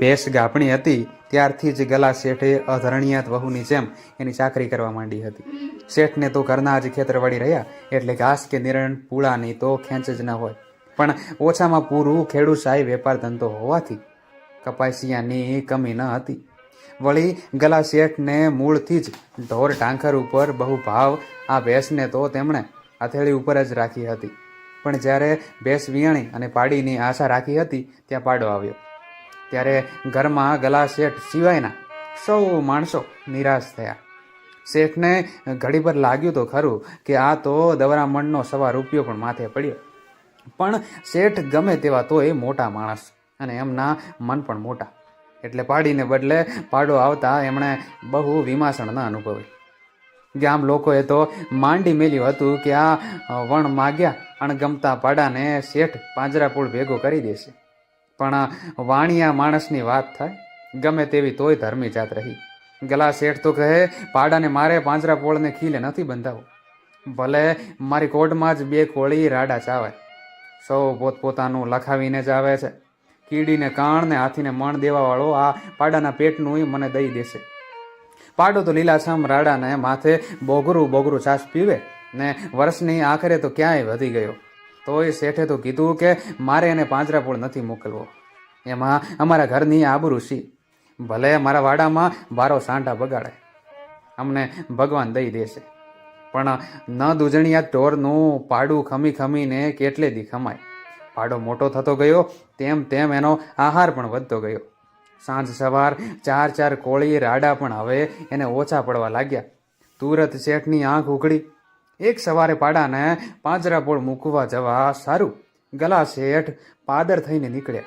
ભેંસ ગાભણી હતી, ત્યારથી જ ગલા શેઠે અધરણિયાત વહુની જેમ એની ચાકરી કરવા માંડી હતી. શેઠને તો ઘરના જ ખેતરવાડી રહ્યા, એટલે ઘાસ કે નિરણ પૂળાની તો ખેંચ જ ન હોય. પણ ઓછામાં પૂરું ખેડૂત શાહી વેપાર ધંધો હોવાથી કપાસિયાની કમી ન હતી. વળી ગલા શેઠને મૂળથી જ ઢોર ટાંખર ઉપર બહુ ભાવ આ ભેંસને તો તેમણે હથેળી ઉપર જ રાખી હતી. પણ જ્યારે ભેંસ વિયાણી અને પાડીની આશા રાખી હતી, ત્યાં પાડો આવ્યો. ત્યારે ઘરમાં ગલા શેઠ સિવાયના સૌ માણસો નિરાશ થયા. શેઠને ઘડીભર લાગ્યું તો ખરું કે આ તો દવરામણનો સવા રૂપિયો પણ માથે પડ્યો. પણ શેઠ ગમે તેવા તોય મોટા માણસ અને એમના મન પણ મોટા. એટલે પાડીને બદલે પાડો આવતા એમણે બહુ વિમાસણ ન અનુભવી ગામ લોકોએ તો માંડી મેલ્યું હતું કે આ વણ માગ્યા અણગમતા પાડાને શેઠ પાંજરાપોળ ભેગો કરી દેશે. પણ વાણિયા માણસની વાત થાય. ગમે તેવી તોય ધર્મી જાત રહી. ગલા શેઠ તો કહે, પાડાને મારે પાંજરા પોળને ખીલે નથી બંધાવું. ભલે મારી કોર્ટમાં જ બે કોળી રાડા ચાવે સૌ પોતપોતાનું લખાવીને જ આવે છે. કીડીને કાણ ને હાથીને મણ દેવાવાળો આ પાડાના પેટનું મને દઈ દેશે. પાડો તો લીલાછમ રાડાને માથે બોગરું બોગરું છાશ પીવે. ને વર્ષની આખરે તો ક્યાંય વધી ગયો. તોય શેઠે તો કીધું કે મારે એને પાંજરાપોળ નથી મોકલવો. એમાં અમારા ઘરની આબરૂ શી ભલે મારા વાડામાં બારો સાંટા બગાડે. અમને ભગવાન દઈ દેશે. પણ ન દૂજણિયા ઢોરનું પાડું ખમી ખમીને કેટલે દી ખમાય. પાડો મોટો થતો ગયો, તેમ તેમ એનો આહાર પણ વધતો ગયો. સાંજ સવાર ચાર ચાર કોળી રાડા પણ હવે એને ઓછા પડવા લાગ્યા. તુરત શેઠની આંખ ઉઘડી. એક સવારે પાડાને પાંજરાપોળ મૂકવા જવા સારું. ગલા શેઠ પાદર થઈને નીકળ્યા.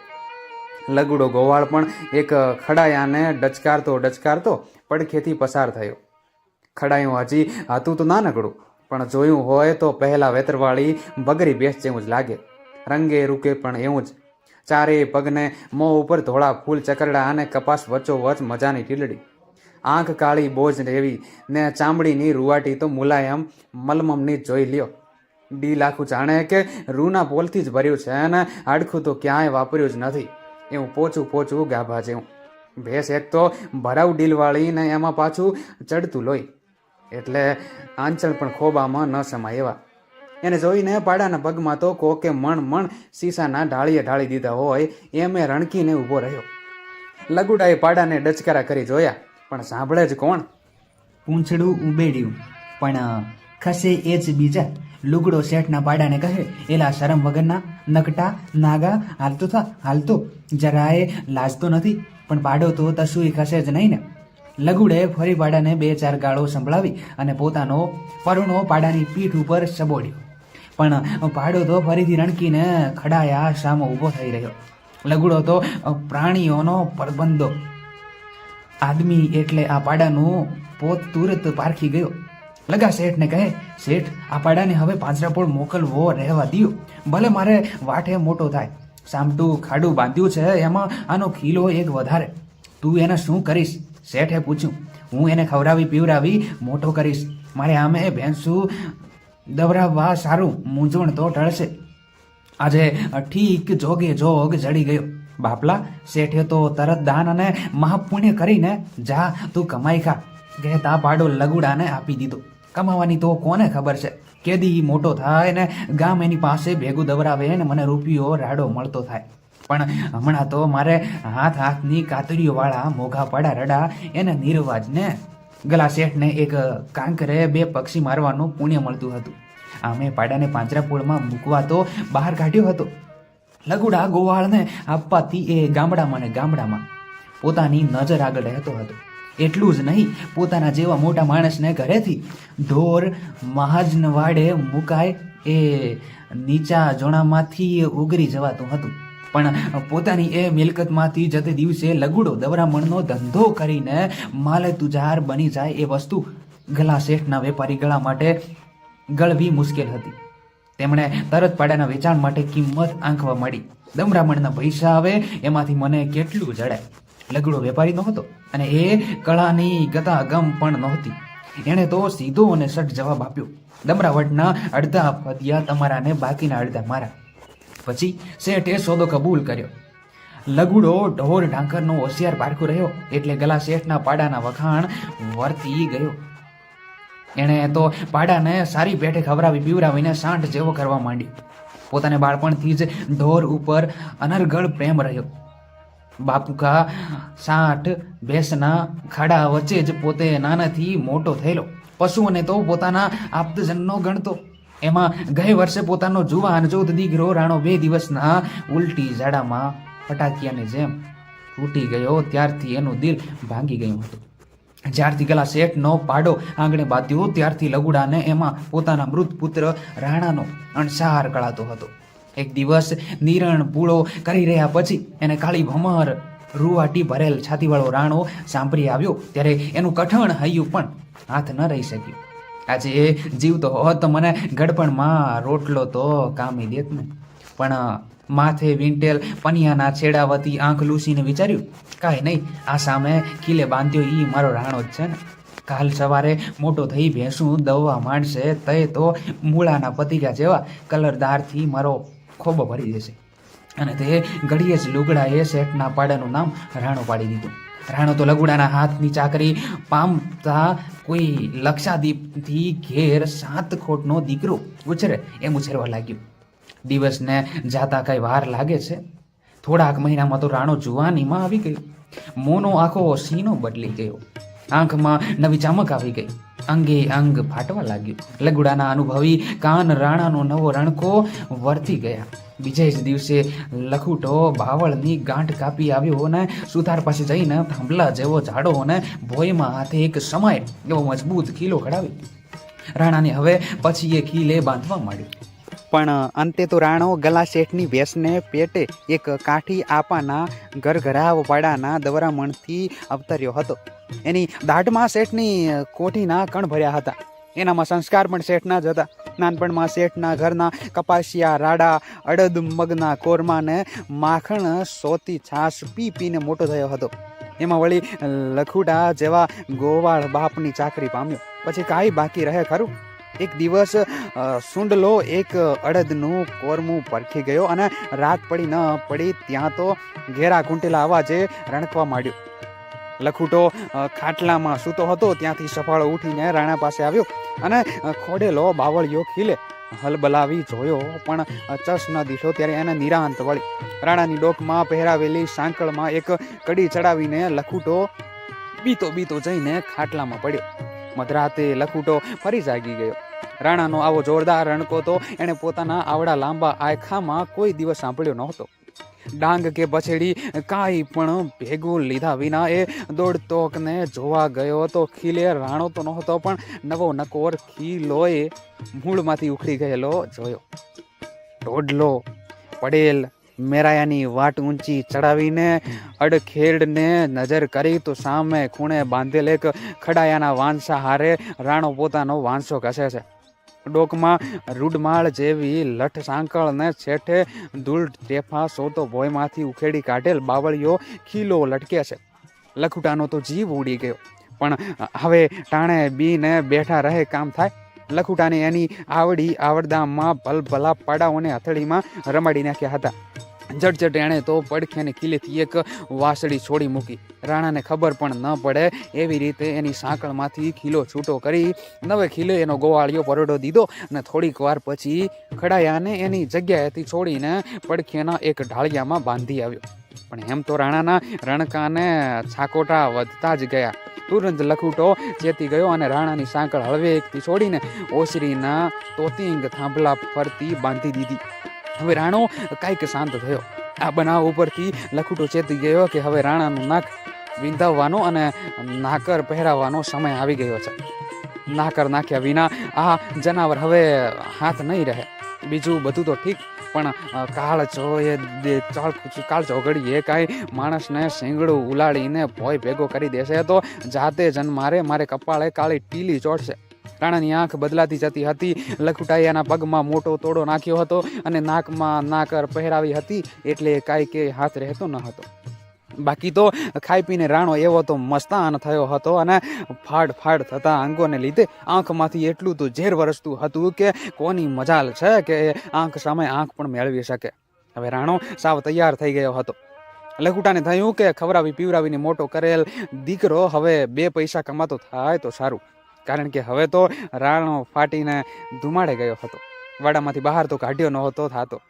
લગડો ગોવાળ પણ એક ખડાયાને ડચકારતો ડચકારતો પડખેથી પસાર થયો. ખડાયું હજી હતું તો ના નકડું પણ જોયું હોય તો પહેલાં વેતરવાળી બગરી બેસ જેવું જ લાગે. રંગે રૂકે પણ એવું જ. ચારેય પગને મોં ઉપર ધોળા ફૂલ ચકરડા અને કપાસ વચ્ચોવચ મજાની ટીલડી. આંખ કાળી બોજ રેવી. ને ચામડીની રૂવાટી તો મુલાયમ મલમમની જોઈ લ્યો. ડી લાખું જાણે કે રૂના પોલથી જ ભર્યું છે અને હાડખું તો ક્યાંય વાપર્યું જ નથી. એવું પોચું પોચું ગાભા જેવું. ભેંસ એક તો ભરાવ ડીલવાળી ને એમાં પાછું ચડતું લોહી. એટલે આંચળ પણ ખોબામાં ન સમાય એવા. એને જોઈને પાડાના પગમાં તો કોકે મણ મણ સીસાના ઢાળીએ ઢાળી દીધા હોય. એમ એ રણકીને ઊભો રહ્યો. લગુડાએ પાડાને ડચકારા કરી જોયા. પણ સાંભળે જ કોણ? પૂંછડું ઉબેડ્યું. પણ ખસે એ જ બીજા. લુગડો શેઠના પાડાને કહે, એલા શરમ વગરના નકટા નાગા હાલતો થા, હાલતો. જરાએ લાજતો નથી, પણ પાડો તો તસુઈ ખસે જ નહીં ને. લગુડે ફરી પાડાને બે ચાર ગાળો સંભળાવી અને પોતાનો પરુણો પાડાની પીઠ ઉપર સબોડ્યો. પણ પાડો તો ફરીથી રણકીને ખડાયા સામો ઊભો થઈ રહ્યો. લગુડો તો પ્રાણીઓનો પરબંધો આદમી એટલે આ પાડાનું પોત તુરત પારખી ગયો. લગા શેઠને કહે, શેઠ, આ પાડાને હવે પાંજરાપોળ મોકલવો રહેવા દ્યો. ભલે મારે વાઠે મોટો થાય. સામટું ખાડું બાંધ્યું છે, એમાં આનો ખીલો એક વધારે. તું એને શું કરીશ? શેઠે પૂછ્યું. હું એને ખવડાવી પીવડાવી મોટો કરીશ. મારે આમે ભેંસું દવરાવવા સારું. મૂંઝવણ તો ટળશે. આજે ઠીક જોગે જોગ જડી ગયો. બાપલા, શેઠે તો તરત દાન અને મહાપુણ્ય કરીને જા, તું કમાઈ ખા. કહેતા પાડો લગુડાને આપી દીધો. કમાવાની તો કોને ખબર છે? કેદી મોટો થાય ને ગામ એની પાસે ભેગું દવરાવે ને મને રૂપિયો રાડો મળતો થાય. પણ હમણાં તો મારે હાથ હાથની કાતરીઓ વાળા મોઘા પાડા રડા એને નિરવા ને ગલા શેઠને એક કાંકરે બે પક્ષી મારવાનું પુણ્ય મળતું હતું. આમે પાડાને પાંજરાપોળમાં મૂકવા તો બહાર કાઢ્યો હતો. લગુડા ગોવાળને આપવાથી એ ગામડામાં ને ગામડામાં પોતાની નજર આગળ રહેતો હતો. એટલું જ નહીં, પોતાના જેવા મોટા માણસને ઘરેથી ઢોર મહાજન વાડે મુકાય એ નીચા જોણામાંથી ઉગરી જવાતું હતું. પણ પોતાની એ મિલકતમાંથી જતે દિવસે લગુડો દવરામણનો ધંધો કરીને માલે તુજાર બની જાય એ વસ્તુ ગલા શેઠના વેપારી ગળા માટે ગળવી મુશ્કેલ હતી. તેમણે તરત પાડાના વેચાણ માટે કિંમત આંકવા માંડી. દમરામણના પૈસા આવે, એમાંથી મને કેટલું જડે? લગડો વેપારી નહોતો અને એ કળાની ગતાગમ પણ નહોતી. એણે તો સીધો અને સટ જવાબ આપ્યો. દમરાવટના અડધા ફદિયા તમારાને બાકીના અડધા મારા. પછી શેઠે સોદો કબૂલ કર્યો. લગુડો ઢોર ઢાંકરનો હોશિયાર પારખું રહ્યો એટલે ગલા શેઠના પાડાના વખાણ વર્તી ગયો. એણે તો પાડાને સારી પેઠે ખવડાવી પીવડાવીને સાંઠ જેવો કરવા માંડ્યો પોતાને બાળપણથી જ ઢોર ઉપર અનર્ગળ પ્રેમ રહ્યો. બાપુકા સાઠ, ભેંસના ખાડા વચ્ચે જ પોતે નાનાથી મોટો થયેલો. પશુઓને તો પોતાના આપ્તજનનો ગણતો. એમાં ગયે વર્ષે પોતાનો જુવાન જોત દીકરો રાણો બે દિવસના ઉલટી ઝાડામાં ફટાકિયાની જેમ તૂટી ગયો. ત્યારથી એનું દિલ ભાંગી ગયું હતું. જ્યારથી ગલા શેઠનો પાડો આંગણે બાંધ્યો, ત્યારથી લગુડાને એમાં પોતાના મૃત પુત્ર રાણાનો અણસાર કળાતો હતો. એક દિવસ નિરણ પૂળો કરી રહ્યા પછી એને કાળી ભમર રૂવાટી ભરેલ છાતીવાળો રાણો સાંભળી આવ્યો, ત્યારે એનું કઠણ હૈયું પણ હાથ ન રહી શક્યું. આજે એ જીવતો હોત તો મને ગડપણમાં રોટલો તો કામી દેત ને. પણ માથે વિંટેલ પનિયાના છેડાવતી આંખ લૂસીને વિચાર્યું, કાંઈ નહીં, આ સામે કિલે બાંધ્યો એ મારો રાણો જ છે ને. કાલ સવારે મોટો થઈ ભેંસું દવા માંડશે તે તો મૂળાના પતિકા જેવા કલરદારથી મારો ખોબો ભરી જશે અને તે ઘડીએ જ લુગડાએ શેઠના પાડાનું નામ રાણો પાડી દીધું. રાણો તો લગુડાના હાથની ચાકરી પામતા કોઈ લક્ષાદીપથી ઘેર સાત ખોટનો દીકરો ઉછરે એમ ઉછેરવા લાગ્યો. દિવસને જાતા કંઈ વાર લાગે છે? થોડાક મહિનામાં તો રાણો જુવાનીમાં આવી ગયો. મોનો આખો સીનો બદલી ગયો. આંખમાં નવી ચમક આવી ગઈ. અંગે અંગ ફાટવા લાગ્યું. લગુડાના અનુભવી કાન રાણાનો નવો રણકો વર્તી ગયા. બીજે જ દિવસે લખુટો બાવળની ગાંઠ કાપી આવ્યો અને સુથાર પાસે જઈને થાંભલા જેવો ઝાડો અને ભોયમાં હાથે એક સમય એવો મજબૂત કિલો કઢાવી રાણાને હવે પછી એ કિલે બાંધવા માંડ્યું. પણ અંતે તો રાણો ગલા શેઠની ભેંસને પેટે એક કાઠી આપાના ઘરઘરાવ પાડાના દવરામણથી અવતર્યો હતો. એની દાઢમાં શેઠની કોઠીના કણ ભર્યા હતા. એનામાં સંસ્કાર પણ શેઠના જ હતા. નાનપણમાં શેઠના ઘરના કપાસિયા રાડા, અડદ મગના કોરમાને માખણ સોતી છાશ પી પીને મોટો થયો હતો. એમાં વળી લખુડા જેવા ગોવાળ બાપની ચાકરી પામ્યો. પછી કાંઈ બાકી રહે ખરું? એક દિવસ સુંડલો એક અડદનું કોરમું પરખી ગયો અને રાત પડી ન પડી ત્યાં તો ઘેરા કુંટેલા અવાજે રણકવા માંડ્યો. લખુટો ખાટલામાં સૂતો હતો, ત્યાંથી સફાળો ઉઠીને રાણા પાસે આવ્યો અને ખોડેલો બાવળિયો ખીલે. હલબલાવી જોયો, પણ ચસ ન દીઠો ત્યારે એને નિરાંત વળી. રાણાની ડોકમાં પહેરાવેલી સાંકળમાં એક કડી ચડાવીને લખુટો બીતો બીતો જઈને ખાટલામાં પડ્યો. મધરાતે લખુટો ફરી જાગી ગયો. રાણાનો આવો જોરદાર રણકો તો એણે પોતાના આવડા લાંબા આયખામાં કોઈ દિવસ સાંભળ્યો નહોતો. ડાંગ કે બછેડી કાંઈ પણ ભેગું લીધા વિના એ દોડતોકને જોવા ગયો તો ખીલે રાણો તો નહોતો પણ નવો નકોર ખીલોએ મૂળમાંથી ઉખડી ગયેલો જોયો. ઢોડલો, પડેલ, મેરાયાની વાટ ઊંચી ચડાવીને અડખેડને નજર કરી તો સામે ખૂણે બાંધેલ એક ખડાયાના વાંસા હારે રાણો પોતાનો વાંસો ઘસે છે. ડોકમાં રૂડમાળ જેવી લઠ સાંકળને છેઠે ધૂળ ટેફા સોતો ભોયમાંથી ઉખેડી કાઢેલ બાવળીઓ ખીલો લટકે છે. લખુટાનો તો જીવ ઉડી ગયો. પણ હવે ટાણે બીને બેઠા રહે કામ થાય? લખુટાને એની આવડી આવડદામાં ભલભલા પાડાઓને હથેળીમાં રમાડી નાખ્યા હતા. જટજટ એણે તો પડખેને ખીલેથી એક વાસળી છોડી મૂકી. રાણાને ખબર પણ ન પડે એવી રીતે એની સાંકળમાંથી ખીલો છૂટો કરી નવે ખીલે એનો ગોવાળિયો પરોડો દીધો અને થોડીક વાર પછી ખડાયાને એની જગ્યાએથી છોડીને પડખેના એક ઢાળિયામાં બાંધી આવ્યો. પણ એમ તો રાણાના રણકાને છાકોટા વધતા જ ગયા. તુરંત લખુટો ચેતી ગયો અને રાણાની સાંકળ હળવેકથી છોડીને ઓસરીના તોતિંગ થાંભલા ફરતી બાંધી દીધી. હવે રાણો કાંઈક શાંત થયો. આ બનાવ ઉપરથી લખુટો ચેતી ગયો કે હવે રાણાનું નાક વિંધાવવાનો અને નાકર પહેરાવવાનો સમય આવી ગયો છે. નાકર નાખ્યા વિના આ જનાવર હવે હાથ નહીં રહે. બીજું બધું તો ઠીક, પણ કાળચો એ દે- ચાળ કાળ ચોઘડી એ કાંઈ માણસને શીંગડું ઉલાડીને ભોય ભેગો કરી દેશે તો જાતે જન્મારે મારે કપાળે કાળી ટીલી ચોટશે રાણાની આંખ બદલાતી જતી હતી. લખુટાઈ પગમાં મોટો તોડો નાખ્યો હતો અને નાકમાં નાકર પહેરાવી હતી એટલે કાંઈ કે હાથ રહેતો ન હતો. બાકી તો ખાઈ પીને રાણો એવો તો મસ્તાન થયો હતો અને ફાડ ફાડ થતા અંગોને લીધે આંખમાંથી એટલું તો ઝેર વરસતું હતું કે કોની મજાલ છે કે આંખ સામે આંખ પણ મેળવી શકે. હવે રાણો સાવ તૈયાર થઈ ગયો હતો. લખુટાને થયું કે ખવડાવી પીવડાવીને મોટો કરેલ દીકરો હવે બે પૈસા કમાતો થાય તો સારું. કારણ કે હવે તો રાણો ફાટીને ધુમાડે ગયો હતો. વાડામાંથી બહાર તો કાઢ્યો નહોતો થાતો.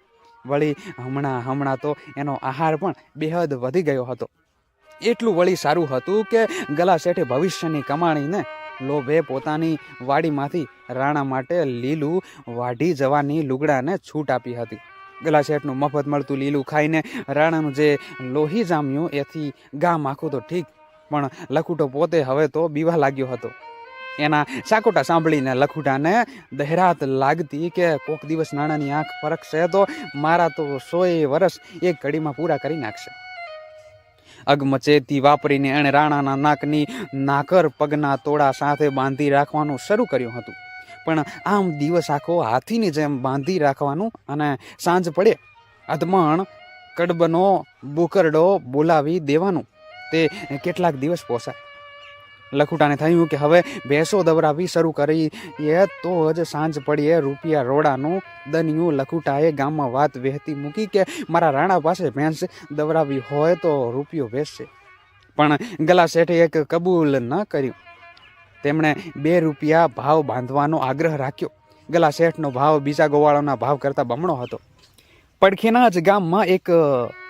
વળી હમણાં હમણાં તો એનો આહાર પણ બેહદ વધી ગયો હતો. એટલું વળી સારું હતું કે ગલા શેઠે ભવિષ્યની કમાણીને લોભે પોતાની વાડીમાંથી રાણા માટે લીલું વાઢી જવાની લુગડાને છૂટ આપી હતી. ગલા શેઠનું મફત મળતું લીલું ખાઈને રાણાનું જે લોહી જામ્યું એથી ગામ આખું તો ઠીક, પણ લખુટો પોતે હવે તો બીવા લાગ્યો હતો. એના સાકોટા સાંભળીને લખુટાને દહેરાત લાગતી કે કોક દિવસ નાણાંની આંખ પરખશે તો મારા તો સોએ વર્ષ એક ઘડીમાં પૂરા કરી નાખશે. અગમચેતી વાપરીને એણે રાણાના નાકની નાકર પગના તોડા સાથે બાંધી રાખવાનું શરૂ કર્યું હતું. પણ આમ દિવસ આખો હાથીની જેમ બાંધી રાખવાનું અને સાંજ પડે અધમણ કડબનો બુકરડો બોલાવી દેવાનું. તે કેટલાક દિવસ પોસાય. લખુટાને થયું કે હવે ભેંસો દવરાવી શરૂ કરીએ તો જ સાંજ પડીએ રૂપિયા રોડાનું. દનિયું લખુટાએ ગામમાં વાત વહેતી મૂકી કે મારા રાણા પાસે ભેંસ દવરાવી હોય તો રૂપિયો વેચશે. પણ ગલા શેઠે એક કબૂલ ન કર્યું. તેમણે બે રૂપિયા ભાવ બાંધવાનો આગ્રહ રાખ્યો. ગલા શેઠનો ભાવ બીજા ગોવાળોના ભાવ કરતાં બમણો હતો. પડખેના જ ગામમાં એક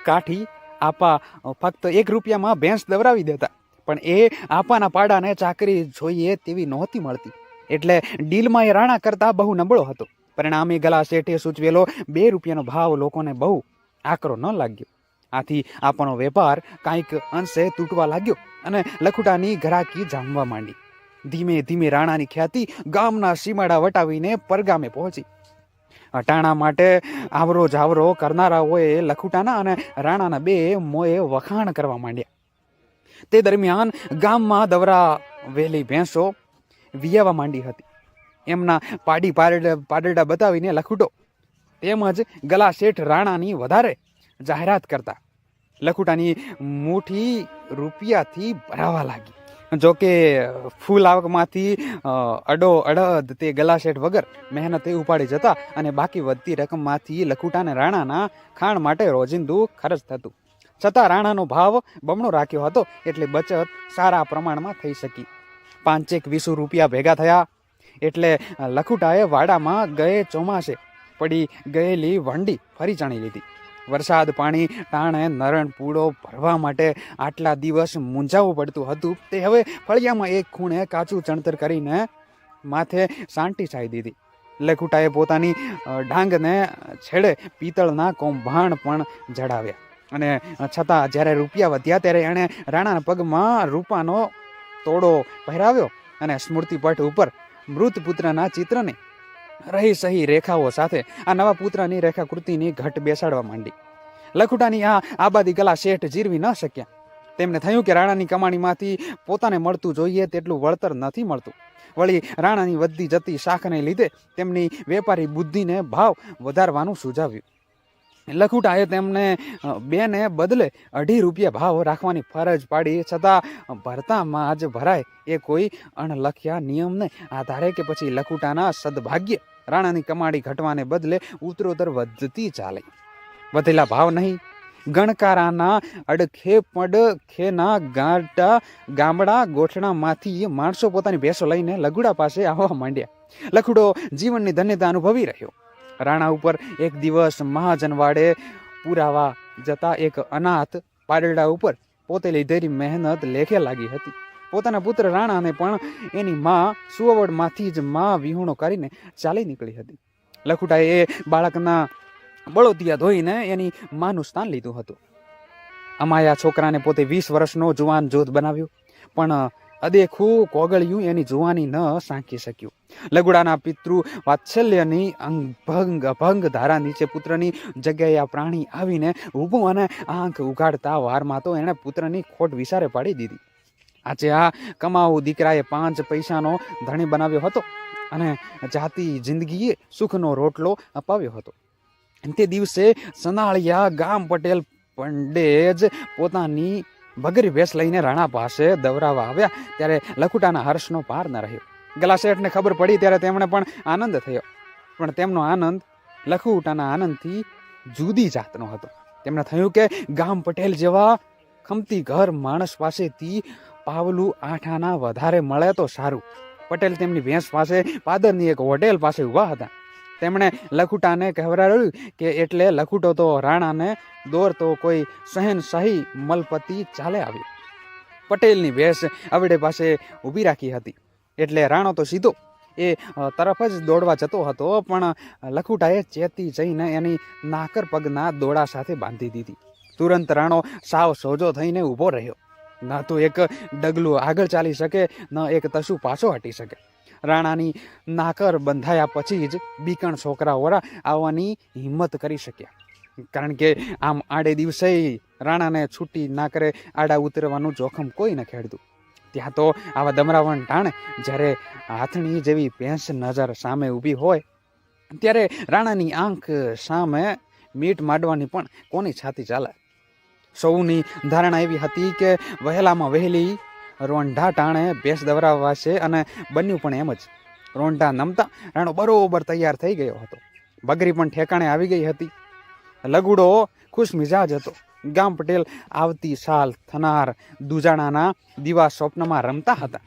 કાઠી આપા ફક્ત એક રૂપિયામાં ભેંસ દવરાવી દેતા. પણ એ આપાના પાડાને ચાકરી જોઈએ તેવી નહોતી મળતી. એટલે ડીલમાં એ રાણા કરતા બહુ નબળો હતો. પરિણામે ગલા શેઠે સૂચવેલો બે રૂપિયાનો ભાવ લોકોને બહુ આકરો ન લાગ્યો. આથી આપણો વેપાર કાંઈક અંશે તૂટવા લાગ્યો અને લખુટાની ઘરાકી જામવા માંડી. ધીમે ધીમે રાણાની ખ્યાતિ ગામના સીમાડા વટાવીને પરગામે પહોંચી. અટાણા માટે આવરો જાવરો કરનારાઓએ લખુટાના અને રાણાના બે મોએ વખાણ કરવા માંડ્યા. તે દરમિયાન ગામમાં દવરા વેલી ભેંસો વિયાવા માંડી હતી. એમના પાડી પારડ પાડરડા બતાવીને લખુટો તેમજ ગલા શેઠ રાણાની વધારે જાહેરાત કરતા. લખુટાની મુઠ્ઠી રૂપિયાથી ભરાવા લાગી. જો કે ફૂલ આવકમાંથી અડો અડદ તે ગલા શેઠ વગર મહેનતે ઉપાડી જતા અને બાકી વધતી રકમમાંથી લખુટાને રાણાના ખાણ માટે રોજિંદુ ખર્ચ થતું. છતાં રાણાનો ભાવ બમણો રાખ્યો હતો એટલે બચત સારા પ્રમાણમાં થઈ શકી. પાંચેક વીસો રૂપિયા ભેગા થયા એટલે લખુટાએ વાડામાં ગયે ચોમાસે પડી ગયેલી વંડી ફરી ચણી લીધી. વરસાદ પાણી ટાણે નરણ પૂળો ભરવા માટે આટલા દિવસ મૂંઝાવું પડતું હતું. તે હવે ફળિયામાં એક ખૂણે કાચું ચણતર કરીને માથે સાંટી છાઈ દીધી. લખુટાએ પોતાની ડાંગને છેડે પિત્તળના કૌભાંડ પણ જડાવ્યા. અને છતાં જ્યારે રૂપિયા વધ્યા ત્યારે એણે રાણાના પગમાં રૂપાનો તોડો પહેરાવ્યો અને સ્મૃતિપટ ઉપર મૃત પુત્રના ચિત્રને રહી સહી રેખાઓ સાથે આ નવા પુત્રની રેખાકૃતિની ઘટ બેસાડવા માંડી. લખુટાની આ આબાદી કલા શેઠ જીરવી ન શક્યા. તેમને થયું કે રાણાની કમાણીમાંથી પોતાને મળતું જોઈએ તેટલું વળતર નથી મળતું. વળી રાણાની વધતી જતી શાખને લીધે તેમની વેપારી બુદ્ધિને ભાવ વધારવાનું સુઝાવ્યું. લખુટાએ તેમને બેને બદલે અઢી રૂપિયા ભાવ રાખવાની ફરજ પાડી. છતાં, ભરતામાં જ ભરાય એ કોઈ અણલખ્યા નિયમને આધારે કે પછી લખુટાના સદભાગ્ય રાણાની કમાણી ઘટવાને બદલે ઉત્તરોત્તર વધતી ચાલે. વધેલા ભાવ નહીં. ગણકારાના અડખે પડખેના ગાંટા, ગામડા ગોઠણામાંથી માણસો પોતાની ભેંસો લઈને લઘુડા પાસે આવવા માંડ્યા. લખુડો જીવનની ધન્યતા અનુભવી રહ્યો. રાણા ઉપર એક દિવસ મહાજનવાડે પુરાવા જતા એક અનાથ પાડરડા ઉપર પોતે લીધેલી મહેનત લેખે લાગી હતી. પોતાના પુત્ર રાણાને પણ એની મા સુવડમાંથી જ મા વિહોણો કરીને ચાલી નીકળી હતી. લખુટાએ એ બાળકના બળોતિયા ધોઈને એની માનું સ્થાન લીધું હતું. અમાયા છોકરાને પોતે વીસ વર્ષનો જુવાન જોધ બનાવ્યો, પણ અદેખું કોગળિયું એની જુવાની ન સાંકી શક્યું. લગુડાના પિતૃ વાત્સલ્યની અંગભંગ અભંગ ધારા નીચે પુત્રની જગ્યાએ આ પ્રાણી આવીને ઊભું અને આંખ ઉગાડતા વારમાં તો એણે પુત્રની ખોટ વિસારે પાડી દીધી. આજે આ કમાવું દીકરાએ પાંચ પૈસાનો ધણી બનાવ્યો હતો અને જાતિ જિંદગીએ સુખનો રોટલો અપાવ્યો હતો. તે દિવસે સનાળિયા ગામ પટેલ પંડેજ પોતાની બગરી ભેંસ લઈને રાણા પાસે દવરાવા આવ્યા. ત્યારે લખુટાના હર્ષનો પાર ન રહ્યો. ગલા શેઠને ખબર પડી ત્યારે તેમણે પણ આનંદ થયો. પણ તેમનો આનંદ લખુટાના આનંદથી જુદી જાતનો હતો. તેમને થયું કે ગામ પટેલ જેવા ખમતી ઘર માણસ પાસેથી પાવલું આઠાના વધારે મળે તો સારું. પટેલ તેમની ભેંસ પાસે, પાદરની એક હોટેલ પાસે ઊભા હતા. તેમણે લખુટાને કહેવરાવ્યું કે એટલે લખુટો તો રાણાને દોર તો કોઈ સહેનશાહી મલપતિ ચાલે આવ્યો. પટેલની ભેંસ અવડે પાસે ઊભી રાખી હતી. એટલે રાણો તો સીધો એ તરફ જ દોડવા જતો હતો, પણ લખુટાએ ચેતી જઈને એની નાકર પગના દોડા સાથે બાંધી દીધી. તુરંત રાણો સાવ સોજો થઈને ઊભો રહ્યો. ન તો એક ડગલું આગળ ચાલી શકે, ન એક તસુ પાછો હટી શકે. રાણાની નાકર બંધાયા પછી જ બીકણ છોકરાઓરા આવવાની હિંમત કરી શક્યા. કારણ કે આમ આડે દિવસે રાણાને છૂટી ના કરે, આડા ઉતરવાનું જોખમ કોઈ ન ખેડતું. ત્યાં તો આવા દમરાવણ ટાણે જ્યારે હાથણી જેવી ભેંસ નજર સામે ઊભી હોય, ત્યારે રાણાની આંખ સામે મીટ માંડવાની પણ કોની છાતી ચાલે? સૌની ધારણા એવી હતી કે વહેલામાં વહેલી રોંઢા ટાણે ભેંસ દવરાવવા છે અને બન્યું પણ એમ જ. રોંઢા નમતા રાણો બરોબર તૈયાર થઈ ગયો હતો. બગરી પણ ઠેકાણે આવી ગઈ હતી. લગુડો ખુશ મિજાજ હતો. ગામ પટેલ આવતી સાલ થનાર દુજાણાના દીવા સ્વપ્નમાં રમતા હતા.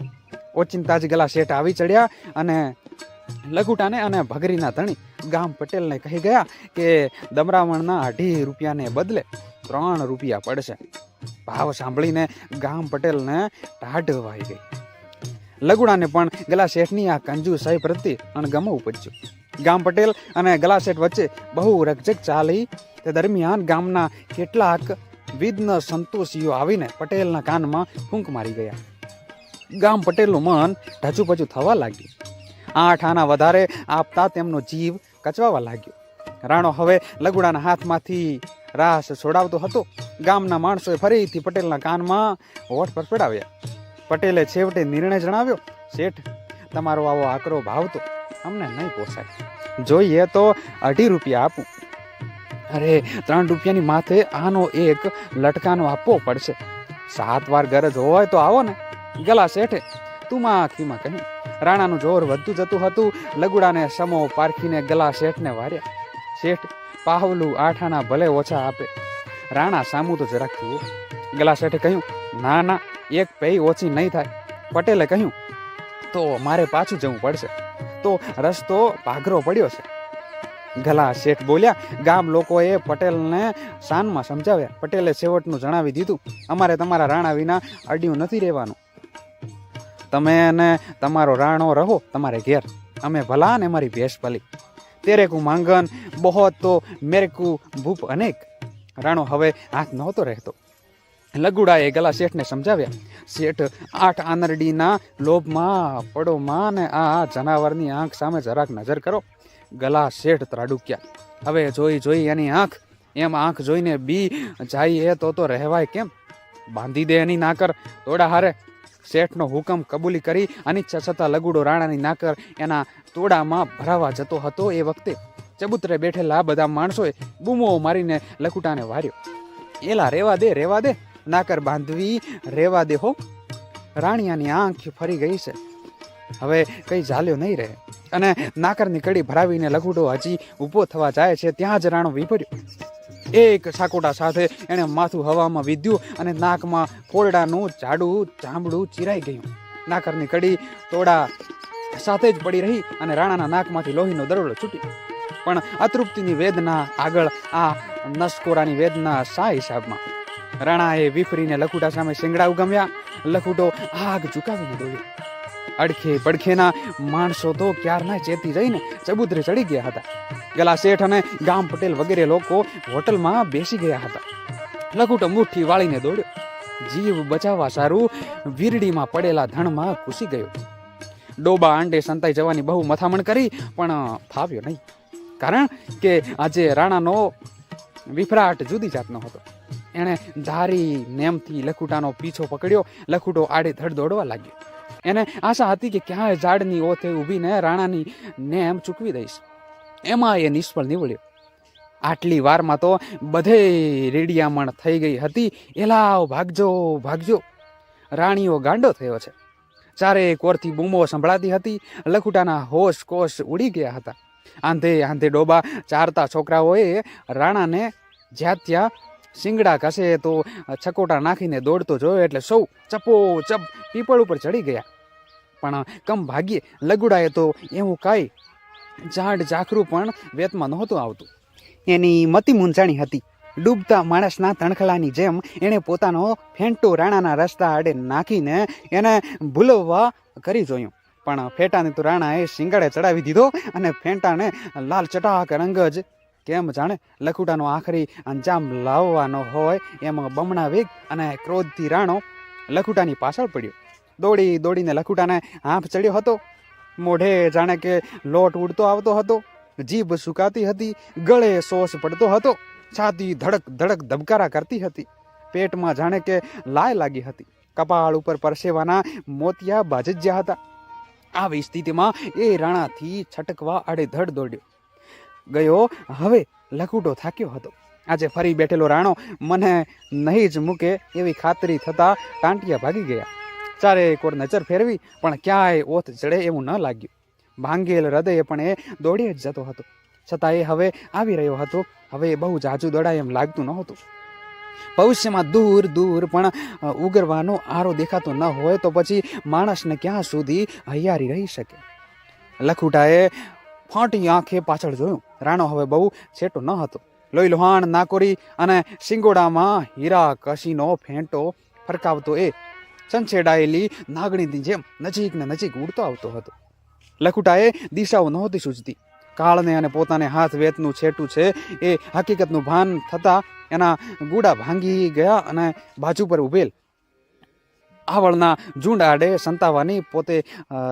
ઓચિંતા જ ગલા શેઠ આવી ચડ્યા અને લઘુટાને અને ભગરીના ધણી ગામ પટેલને કહી ગયા કે દમરાવણના અઢી રૂપિયાને બદલે ત્રણ રૂપિયા પડશે. ભાવ સાંભળીને ગામ પટેલને ટાઢ વાઈ ગઈ. લઘુડાને પણ ગલા શેઠની આ કંજુસાઈ પ્રત્યે અણગમો ઉપજ્યો. ગામ પટેલ અને ગલા શેઠ વચ્ચે બહુ રકઝક ચાલી તે દરમિયાન ગામના કેટલાક વિદ્ન સંતોષીઓ આવીને પટેલના કાનમાં ફૂંક મારી ગયા. ગામ પટેલનું મન ઢચુપચુ થવા લાગ્યું. આઠ આના વધારે આપતા તેમનો જીવ કચવાવા લાગ્યો. રાણો હવે લગુડાના હાથમાંથી રાસ છોડાવતો હતો. ગામના માણસોએ ફરીથી પટેલના કાનમાં હોઠ પર પડાવ્યા. પટેલે છેવટે નિર્ણય જણાવ્યો, શેઠ, તમારો આવો આકરો ભાવ તો અમને નહીં પોસાય. જોઈએ તો અઢી રૂપિયા આપું. અરે, ત્રણ રૂપિયાની માથે આનો એક લટકાનો આપવો પડશે. સાત વાર ગરજ હોય તો આવો ને. ગલા શેઠે, તું માં આખીમાં કહ્યું રાણાનું જોર વધતું જતું હતું, લગુડાને સમો પારખીને ગલા શેઠને વાર્યા. શેઠ, પાવલું આઠાના ભલે ઓછા આપે. રાણા સામું તો જરાક જુઓ. ગલા શેઠે કહ્યું, ના ના, એક પૈ ઓછી નહીં થાય. પટેલે કહ્યું, તો મારે પાછું જવું પડશે. તો રસ્તો પાઘરો પડ્યો છે. ગલા શેઠ બોલ્યા, ગામ લોકોએ પટેલને શાનમાં સમજાવ્યા. પટેલે છેવટનું જણાવી દીધું, અમારે તમારા રાણા વિના અડ્યું નથી રહેવાનું. તમે ને તમારો રાણો રહો તમારે ઘેર. અમે ભલા ને મારી ભેંસ ભલી તેરે કુ માંગન, બહોત તો મેરે ભૂપ અનેક. રાણો હવે હાથ નહોતો રહેતો. લગુડાએ ગલા શેઠને સમજાવ્યા, શેઠ, આઠ આનરડીના લોભમાં, પડોમાં ને આ જનાવરની આંખ સામે જરાક નજર કરો. ગલા શેઠ ત્રાડુક્યા. હવે જોઈ જોઈ એની આંખ, એમ આંખ જોઈને બી જાય તો તો રહેવાય કેમ? બાંધી દે એની નાકર, તોડા હારે. શેઠનો હુકમ કબૂલી કરી અનિચ્છા છતાં લગુડો રાણાની નાકર એના તોડામાં ભરાવા જતો હતો એ વખતે. ચબુતરે બેઠેલા બધા માણસોએ બૂમો મારીને લકુટાને વાર્યો. એલા, રેવા દે રેવા દે. નાકર બાંધવી, રેવા દે હો. રાણિયાની આંખ ફરી ગઈ છે. હવે કઈ ઝાલ્યો નહીં રહે. અને નાકરની કડી ભરાવીને લઘુડો હજી ઊભો થવા જાય છે, ત્યાં જ રાણો વિભર્યો. એક સાકોટા સાથે એણે માથું હવામાં વિધ્યું અને નાકમાં કોરડાનું જાડું ચામડું ચીરાઈ ગયું. નાકરની કડી તોડા સાથે જ પડી રહી અને રાણાના નાકમાંથી લોહીનો દરોડો છૂટી પણ અતૃપ્તિની વેદના આગળ આ નસકોરાની વેદના શા હિસાબમાં? રાણાએ વિફરીને લખુટા સામે શિંગડા ઉગમ્યા. લખુટો આગ ઝુકાવીને દોડ્યો અડખે પડખેના માણસો તો ક્યારના ચેતી જઈને ચબુતરે ચડી ગયા હતા. ગલા શેઠ અને ગામ પટેલ વગેરે લોકો હોટલમાં બેસી ગયા હતા. લખુટો મુઠ્ઠી વાળીને દોડ્યો. જીવ બચાવવા સારું વીરડીમાં પડેલા ધણમાં ઘૂસી ગયો. ડોબા આંડે સંતાઈ જવાની બહુ મથામણ કરી, પણ ફાવ્યો નહીં. કારણ કે આજે રાણાનો વિફરાટ જુદી જાતનો હતો. એણે ધારી નેમથી લખુટાનો પીછો પકડ્યો. લખુટો આડે ધડ દોડવા લાગ્યો. એને આશા હતી કે ક્યાંય ઝાડની ઓથે ઊભીને રાણાની ને એમ ચૂકવી દઈશ. એમાં એ નિષ્ફળ નીવડ્યો. આટલી વારમાં તો બધે રેડિયામણ થઈ ગઈ હતી. એલાવ ભાગજો ભાગજો. રાણીઓ ગાંડો થયો છે. ચારે કોરથી બૂમો સંભળાતી હતી. લખુટાના હોશ કોશ ઉડી ગયા હતા. આંધે આંધે ડોબા ચારતા છોકરાઓએ રાણાને જ્યાં ત્યાં શિંગડા ઘસે તો છકોટા નાખીને દોડતો જોયો એટલે સૌ ચપો ચપ પીપળ ઉપર ચડી ગયા. પણ કમ ભાગ્યે લગુડાએ તો એવું કાંઈ ઝાડ ઝાખરું પણ વેતમાં નહોતું આવતું. એની મતિ મૂંઝાણી હતી. ડૂબતા માણસના તણખલાની જેમ એણે પોતાનો ફેંટો રાણાના રસ્તા આડે નાખીને એને ભૂલવવા કરી જોયું. પણ ફેટાને તો રાણાએ શિંગાડે ચડાવી દીધો અને ફેંટાને લાલ ચટાક રંગ જ કેમ જાણે લખુટાનો આખરી અંજામ લાવવાનો હોય? એમાં બમણા વેગ અને ક્રોધથી રાણો લખુટાની પાછળ પડ્યો. દોડી દોડીને લખુટાને આંફ ચડ્યો હતો. મોઢે જાણે કે લોટ ઉડતો આવતો હતો. જીભ સુકાતી હતી. ગળે સોસ પડતો હતો. છાતી ધડક ધડક ધબકારા કરતી હતી. પેટમાં જાણે કે લાય લાગી હતી. કપાળ ઉપર પરસેવાના મોતિયા બાજજ્યા હતા. આવી સ્થિતિમાં એ રાણાથી છટકવા આડેધડ દોડ્યો. ગયો. હવે લખુટો થાક્યો હતો. આજે ફરી બેઠેલો રાણો મને નહીં જ મૂકે એવી ખાતરી થતાં ટાંટિયા ભાગી ગયા. ચારે કોર નજર ફેરવી, પણ ક્યાંય ઓથ ચડે એવું ન લાગ્યું. ભાંગેલ હૃદયે પણ એ દોડી જ જતો હતો. છતાં એ હવે આવી રહ્યો હતો. હવે એ બહુ જાજુ દોડાય એમ લાગતું નહોતું. ભવિષ્યમાં દૂર દૂર પણ ઉગરવાનો આરો દેખાતો ન હોય તો પછી માણસને ક્યાં સુધી હૈયારી રહી શકે? લખુટાએ ફાંટી આંખે પાછળ જોયું. રાણો હવે બહુ છેટો ન હતો. લોહી લોહાણ નાકોરી અને શિંગોડામાં હીરા કશીનો ફેંટો ફરકાવતો એ સંછેડાયેલી નાગણીની જેમ નજીક ને નજીક ઉડતો આવતો હતો. લખુટાએ દિશાઓ નહોતી સૂચતી કાળને અને પોતાને હાથ વેતનું છેટું છે એ હકીકતનું ભાન થતાં એના ગુડા ભાંગી ગયા અને બાજુ પર ઉભેલ. આવળના ઝુંડ આડે સંતાવાની પોતે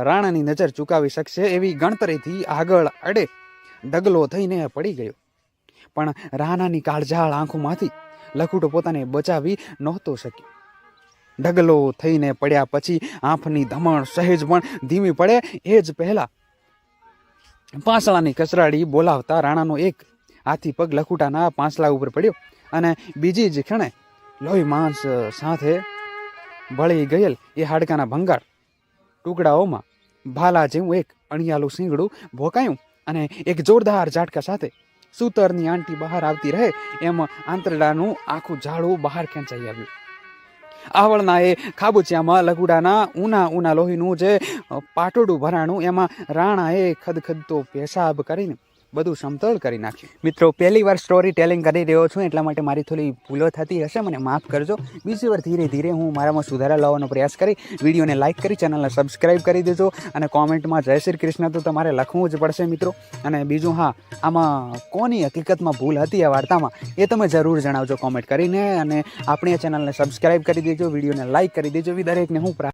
રાણાની નજર ચૂકાવી શકશે એવી ગણતરીથી આગળ આડે ડગલો થઈને પડી ગયો. પણ રાણાની કાળઝાળ આંખોમાંથી લખુટો પોતાને બચાવી નહોતો શક્યો. ડગલો થઈને પડ્યા પછી આંખની ધમણ સહેજ પણ ધીમી પડે એ જ પહેલા પાંસળાની કચરાડી બોલાવતા રાણાનો એક હાથી પગ લખુટાના પાંસળા ઉપર પડ્યો અને બીજી જ ક્ષણે લોહી માંસ સાથે ભળી ગયેલ એ હાડકાના ભંગાર. ટુકડાઓમાં ભાલા જેવું એક અણિયાલું શીંગડું ભોકાયું અને એક જોરદાર ઝાટકા સાથે સૂતરની આંટી બહાર આવતી રહે એમ આંતરડાનું આખું ઝાડું બહાર ખેંચાઈ આવ્યું. આવળના એ ખાબુચિયામાં લગુડાના ઉના ઉના લોહીનું જે પાટોડું ભરાણું એમાં રાણાએ ખદખદતો પેશાબ કરીને બધું સમતોલ કરી નાખ્યું. મિત્રો, પહેલી વાર સ્ટોરી ટેલિંગ કરી રહ્યો છું, એટલા માટે મારી થોડી ભૂલો થતી હશે, મને માફ કરજો. બીજી વાર ધીરે ધીરે હું મારામાં સુધારા લાવવાનો પ્રયાસ કરી, વિડીયોને લાઇક કરી ચેનલને સબસ્ક્રાઈબ કરી દેજો અને કોમેન્ટમાં જય શ્રી કૃષ્ણ તો તમારે લખવું જ પડશે, મિત્રો. અને બીજું, હા, આમાં કોની હકીકતમાં ભૂલ હતી આ વાર્તામાં, એ તમે જરૂર જણાવજો કોમેન્ટ કરીને અને આપણી ચેનલને સબસ્ક્રાઈબ કરી દેજો, વિડીયોને લાઇક કરી દેજો એવી દરેકને હું